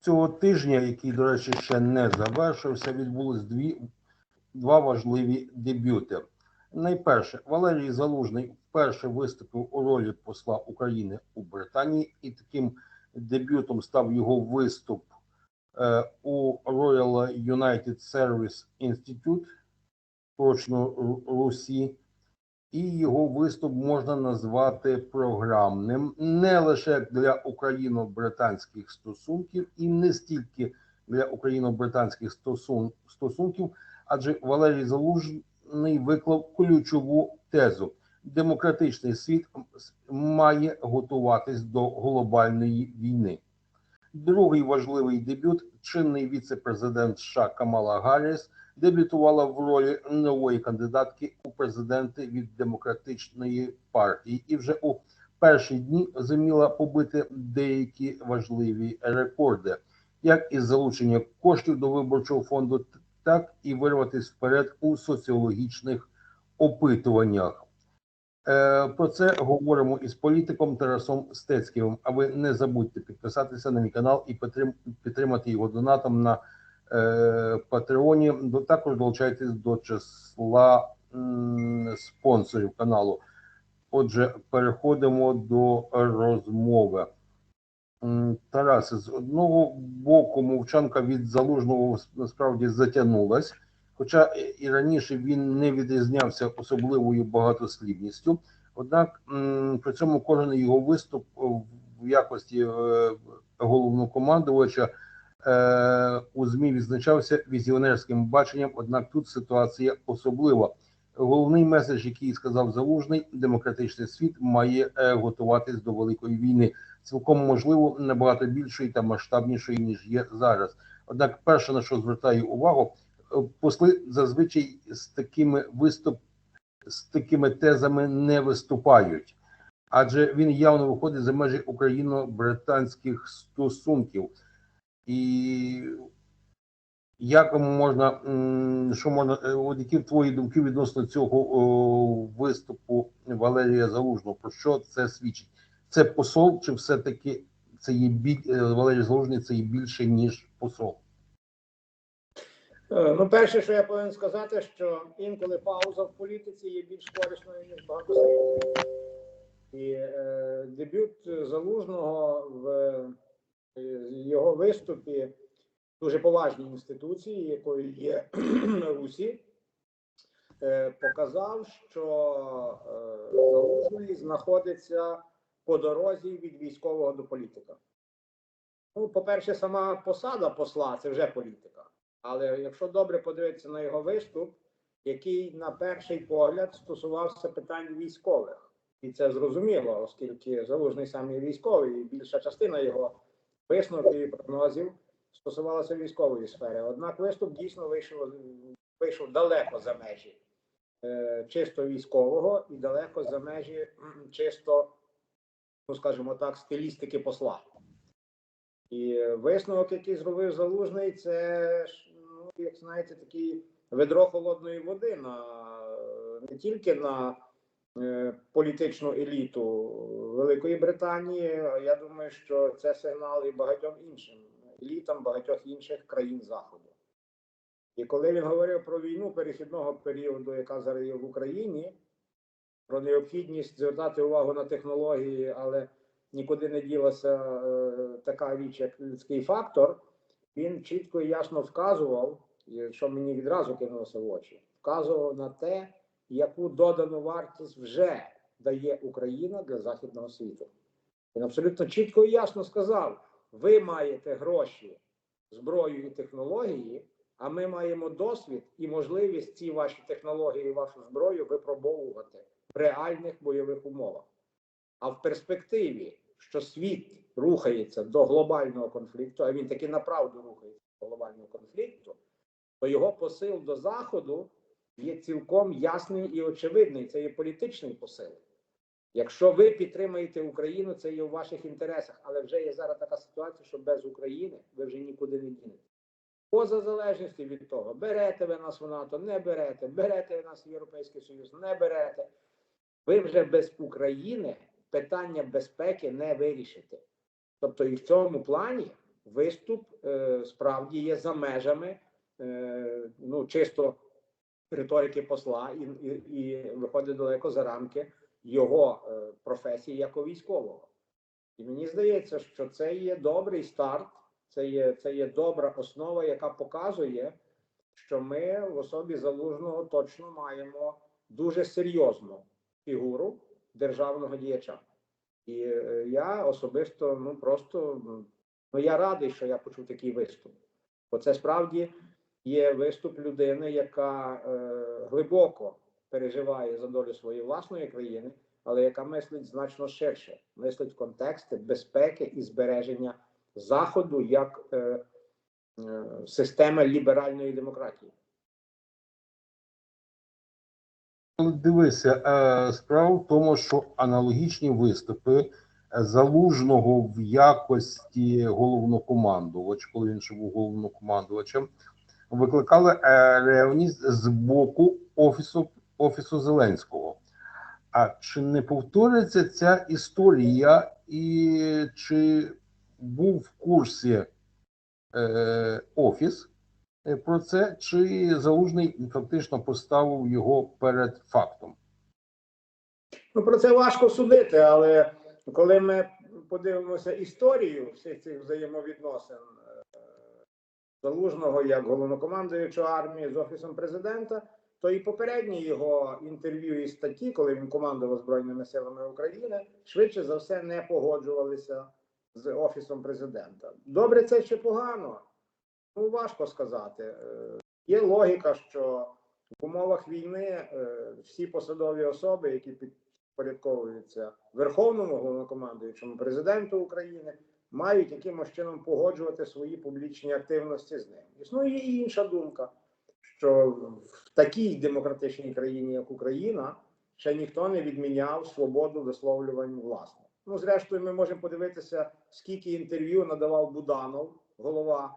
Цього тижня, який, до речі, ще не завершився, відбулись дві, два важливі дебюти. Найперше, Валерій Залужний вперше виступив у ролі посла України у Британії, і таким дебютом став його виступ е, у Royal United Service Institute, точно Русі, і його виступ можна назвати програмним не лише для україно-британських стосунків, і не стільки для україно-британських стосун, стосунків, адже Валерій Залужний виклав ключову тезу: демократичний світ має готуватись до глобальної війни. Другий важливий дебют чинний віце-президент США Камала Гарріс дебютувала в ролі нової кандидатки у президенти від демократичної партії, і вже у перші дні зуміла побити деякі важливі рекорди, як із залучення коштів до виборчого фонду, так і вирватися вперед у соціологічних опитуваннях. Е, Про це говоримо із політиком Тарасом Стецьким. А ви не забудьте підписатися на мій канал і підтримати його донатом на Патреоні. До- Також долучайтесь до числа спонсорів каналу. Отже, переходимо до розмови. М, Тарасе, з одного боку, мовчанка від залужного насправді затягнулась, хоча і- раніше він не відрізнявся особливою багатослівністю. Однак при цьому кожен його виступ в якості е, головнокомандувача е, у ЗМІ відзначався візіонерським баченням. Однак тут ситуація особлива. Головний меседж, який сказав Залужний, демократичний світ має е, готуватись до великої війни. Цілком можливо набагато більшої та масштабнішої ніж є зараз. Однак, перше на що звертаю увагу, е, посли зазвичай з такими виступ з такими тезами не виступають, адже він явно виходить за межі україно-британських стосунків. І як можна, що можна, е, от які твої думки відносно цього о, виступу Валерія Залужного? Про що це свідчить? Це посол, чи все-таки це є біль, е, Валерій Залужний це є більше, ніж посол? Е, Ну, перше, що я повинен сказати, що інколи пауза в політиці є більш корисною, ніж багатослівність. І е, дебют залужного в його виступі дуже поважній інституції, якою є Русі, е, показав, що е, залужний знаходиться по дорозі від військового до політика. Ну, по-перше, сама посада посла це вже політика. Але якщо добре подивитися на його виступ, який на перший погляд стосувався питань військових, і це зрозуміло, оскільки залужний сам є військовий, і більша частина його висновків і прогнозів стосувалася військової сфери. Однак виступ дійсно вийшов, вийшов далеко за межі е, чисто військового і далеко за межі чисто, ну скажімо так, стилістики посла. І висновок, який зробив залужний, це ну, як знаєте, такий ведро холодної води на не тільки на політичну еліту Великої Британії. Я думаю, що це сигнал і багатьом іншим елітам багатьох інших країн Заходу. І коли він говорив про війну перехідного періоду, яка зараз є в Україні, про необхідність звертати увагу на технології, але нікуди не ділася е, така річ, як людський фактор, він чітко і ясно вказував, що мені відразу кинулося в очі, вказував на те, яку додану вартість вже дає Україна для західного світу. Він абсолютно чітко і ясно сказав: ви маєте гроші, зброю і технології, а ми маємо досвід і можливість ці ваші технології, і вашу зброю випробовувати в реальних бойових умовах. А в перспективі, що світ рухається до глобального конфлікту, а він таки направду рухається до глобального конфлікту, то його посил до Заходу є цілком ясний і очевидний. Це є політичний посил. Якщо ви підтримаєте Україну, це є у ваших інтересах, але вже є зараз така ситуація, що без України ви вже нікуди не дінете. Поза залежністю від того, берете ви нас в НАТО, не берете, берете ви нас в Європейський Союз, не берете. Ви вже без України питання безпеки не вирішите. Тобто, і в цьому плані виступ е, справді є за межами е, ну, чисто риторики посла і, і, і виходить далеко за рамки його е, професії як військового. І мені здається, що це є добрий старт, це є, це є добра основа, яка показує, що ми в особі залужного точно маємо дуже серйозну фігуру державного діяча. І е, я особисто ну просто ну я радий, що я почув такий виступ. Бо це справді є виступ людини, яка е, глибоко переживає за долю своєї власної країни, але яка мислить значно ширше, мислить в контексти безпеки і збереження заходу як е, е, системи ліберальної демократії. Дивися, е, справа в тому, що аналогічні виступи е, залужного в якості головнокомандувача, коли він ще був головнокомандувачем, викликали е, ревність з боку офісу офісу Зеленського. А чи не повториться ця історія, і чи був в курсі е, офіс е, про це, чи залужний фактично поставив його перед фактом? Ну, про це важко судити, але коли ми подивимося історію всіх цих взаємовідносин залужного як головнокомандуючого армії з офісом президента, то і попередні його інтерв'ю і статті, коли він командував збройними силами України, швидше за все не погоджувалися з офісом президента. Добре, це чи погано? Ну важко сказати. Е, Є логіка, що в умовах війни е, всі посадові особи, які підпорядковуються Верховному головнокомандуючому президенту України, мають якимось чином погоджувати свої публічні активності з ним. Існує і інша думка, що в такій демократичній країні, як Україна, ще ніхто не відміняв свободу висловлювань власне. Ну, зрештою, ми можемо подивитися, скільки інтерв'ю надавав Буданов, голова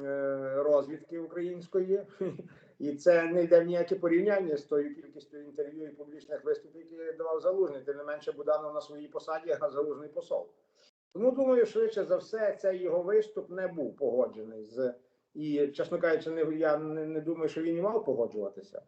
е, розвідки української, і це не йде в ніяке порівняння з тою кількістю інтерв'ю і публічних виступів, які давав залужний. Тим не менше, Буданов на своїй посаді, а залужний посол. Тому думаю, швидше за все, цей його виступ не був погоджений з і, чесно кажучи, не я не, не думаю, що він і мав погоджуватися.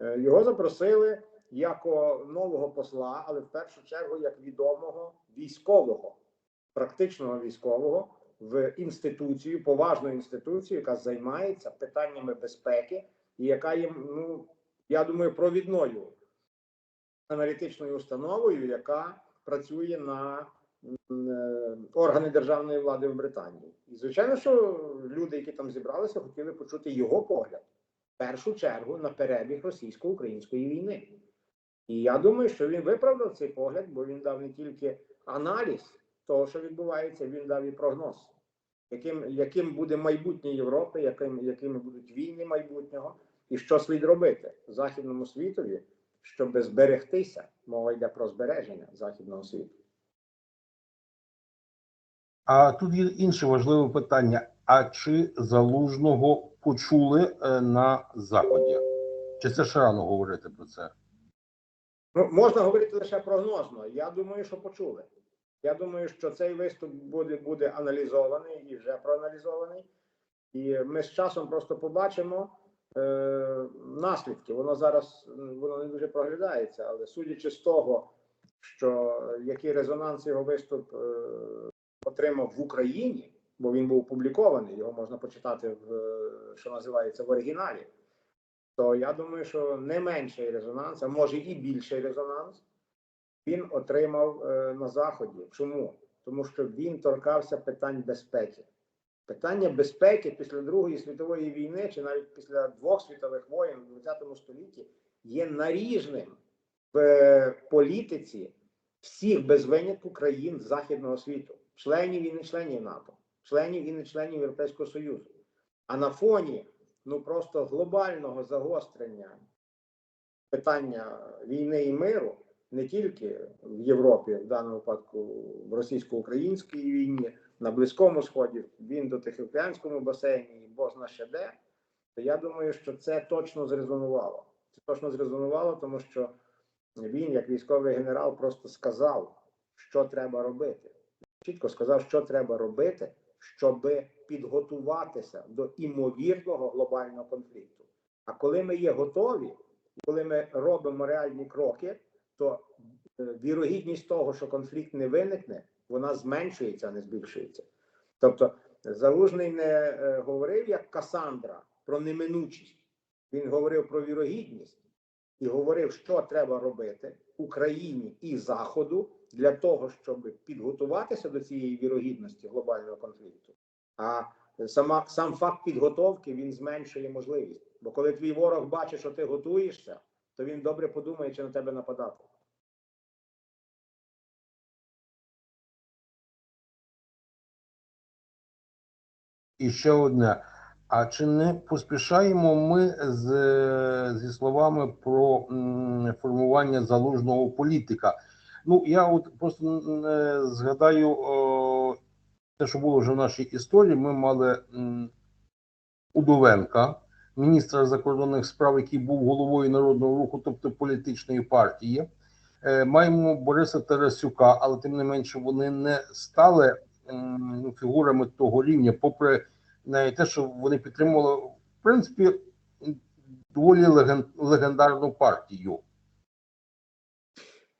Е, Його запросили як нового посла, але в першу чергу як відомого військового, практичного військового в інституцію, поважну інституцію, яка займається питаннями безпеки, і яка є, ну я думаю, провідною аналітичною установою, яка працює на органи державної влади в Британії. І звичайно, що люди, які там зібралися, хотіли почути його погляд в першу чергу на перебіг російсько-української війни. І я думаю, що він виправдав цей погляд, бо він дав не тільки аналіз того, що відбувається, він дав і прогноз, яким, яким буде майбутнє Європи, яким, якими будуть війни майбутнього, і що слід робити західному світові, щоб зберегтися. Мова йде про збереження західного світу. А тут є інше важливе питання: а чи залужного почули е, на заході? Чи це ще рано говорити про це? Ну, можна говорити лише прогнозно. Я думаю, що почули. Я думаю, що цей виступ буде, буде аналізований і вже проаналізований. І ми з часом просто побачимо е, наслідки. Воно зараз воно не дуже проглядається, але судячи з того, що який резонанс його виступ е, отримав в Україні, бо він був опублікований, його можна почитати в е, що називається в оригіналі то я думаю, що не менший резонанс, а може і більший резонанс, він отримав е, на Заході. Чому? Тому що він торкався питань безпеки. Питання безпеки після Другої світової війни, чи навіть після двох світових воєн у ХХ столітті, є наріжним в е, політиці всіх без винятку країн Західного світу, членів і не членів НАТО, членів і не членів Європейського Союзу. А на фоні ну просто глобального загострення питання війни і миру не тільки в Європі, в даному випадку в російсько-українській війні, на Близькому Сході, в Індо-Тихоокеанському басейні, бозна ще де, то я думаю, що це точно зрезонувало. Це точно зрезонувало, тому що він, як військовий генерал, просто сказав, що треба робити. Чітко сказав, що треба робити, щоб підготуватися до імовірного глобального конфлікту. А коли ми є готові, коли ми робимо реальні кроки, то е, вірогідність того, що конфлікт не виникне, вона зменшується, а не збільшується. Тобто, Залужний не е, говорив як Касандра про неминучість. Він говорив про вірогідність і говорив, що треба робити Україні і Заходу для того, щоб підготуватися до цієї вірогідності глобального конфлікту. А сама сам факт підготовки він зменшує можливість. Бо коли твій ворог бачить, що ти готуєшся, то він добре подумає, чи на тебе нападати. І ще одне. А чи не поспішаємо ми з, зі словами про формування залужного політика? Ну, я от просто е, згадаю те, що було вже в нашій історії. Ми мали Удовенка, міністра закордонних справ, який був головою народного руху, тобто політичної партії. Е, Маємо Бориса Тарасюка, але тим не менше вони не стали фігурами того рівня, попри те, що вони підтримували, в принципі, доволі леген- легендарну партію.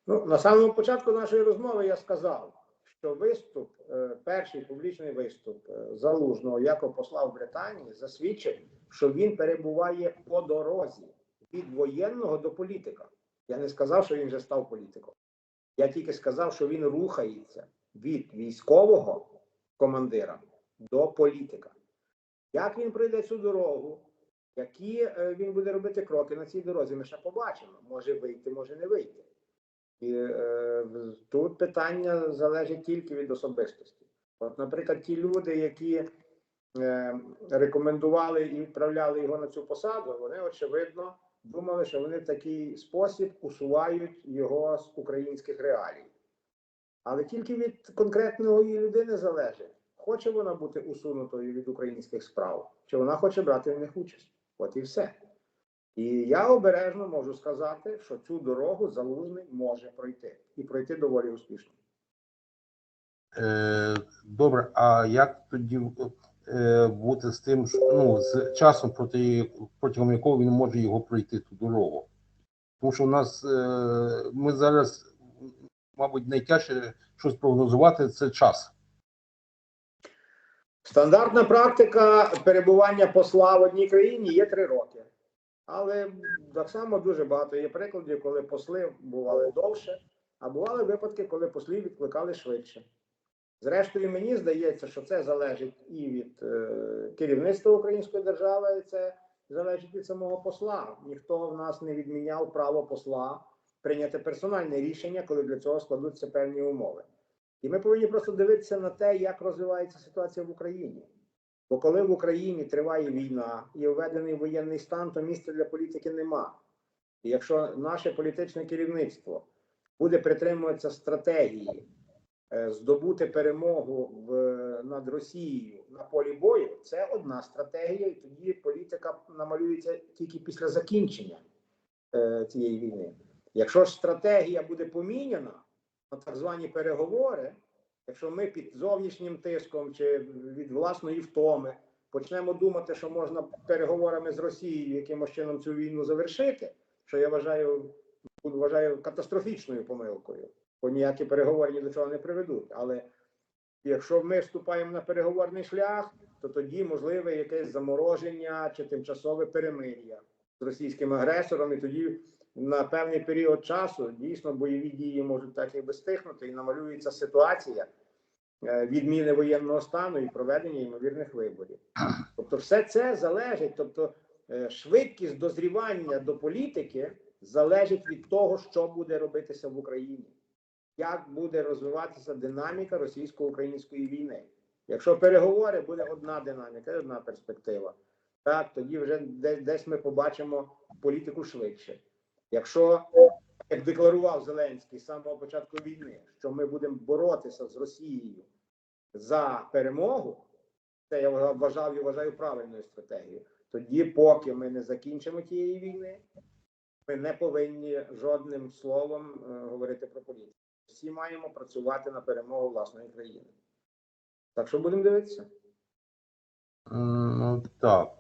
Ну, на самому початку нашої розмови я сказав, що виступ, е, перший публічний виступ е, залужного як посла в Британії засвідчив, що він перебуває по дорозі від воєнного до політика. Я не сказав, що він вже став політиком. Я тільки сказав, що він рухається від військового командира до політика. Як він пройде цю дорогу, які е, він буде робити кроки на цій дорозі, ми ще побачимо. Може вийти, може не вийти. І е, тут питання залежить тільки від особистості. От, наприклад, ті люди, які е, рекомендували і відправляли його на цю посаду, вони очевидно думали, що вони в такий спосіб усувають його з українських реалій. Але тільки від конкретної людини залежить, хоче вона бути усунутою від українських справ, чи вона хоче брати в них участь. От і все. І я обережно можу сказати, що цю дорогу залужний може пройти і пройти доволі успішно. Е, добре, а як тоді е, бути з тим, що, ну, з часом, проти, протягом якого він може його пройти ту дорогу? Тому що у нас е, ми зараз, мабуть, найтяжче щось прогнозувати це час. Стандартна практика перебування посла в одній країні є три роки. Але так само дуже багато є прикладів, коли посли бували довше, а бували випадки, коли послів відкликали швидше. Зрештою, мені здається, що це залежить і від е, керівництва української держави, і це залежить від самого посла. Ніхто в нас не відміняв право посла прийняти персональне рішення, коли для цього складуться певні умови. І ми повинні просто дивитися на те, як розвивається ситуація в Україні. Бо коли в Україні триває війна і введений воєнний стан, то місця для політики нема. І якщо наше політичне керівництво буде притримуватися стратегії е, здобути перемогу в, над Росією на полі бою, це одна стратегія, і тоді політика намалюється тільки після закінчення е, цієї війни. Якщо ж стратегія буде поміняна на так звані переговори, якщо ми під зовнішнім тиском чи від власної втоми почнемо думати, що можна переговорами з Росією якимось чином цю війну завершити, що я вважаю, вважаю катастрофічною помилкою, бо ніякі переговори ні до чого не приведуть. Але якщо ми вступаємо на переговорний шлях, то тоді можливе якесь замороження чи тимчасове перемир'я з російським агресором, і тоді на певний період часу дійсно бойові дії можуть так якби стихнути, і намалюється ситуація е, відміни воєнного стану і проведення ймовірних виборів. Тобто, все це залежить, тобто е, швидкість дозрівання до політики залежить від того, що буде робитися в Україні, як буде розвиватися динаміка російсько-української війни. Якщо переговори буде одна динаміка, одна перспектива, так тоді вже десь ми побачимо політику швидше. Якщо як декларував Зеленський з самого початку війни, що ми будемо боротися з Росією за перемогу, це я вважав і вважаю правильною стратегією. Тоді, поки ми не закінчимо тієї війни, ми не повинні жодним словом е, говорити про політику. Всі маємо працювати на перемогу власної країни. Так що будемо дивитися. Ну так.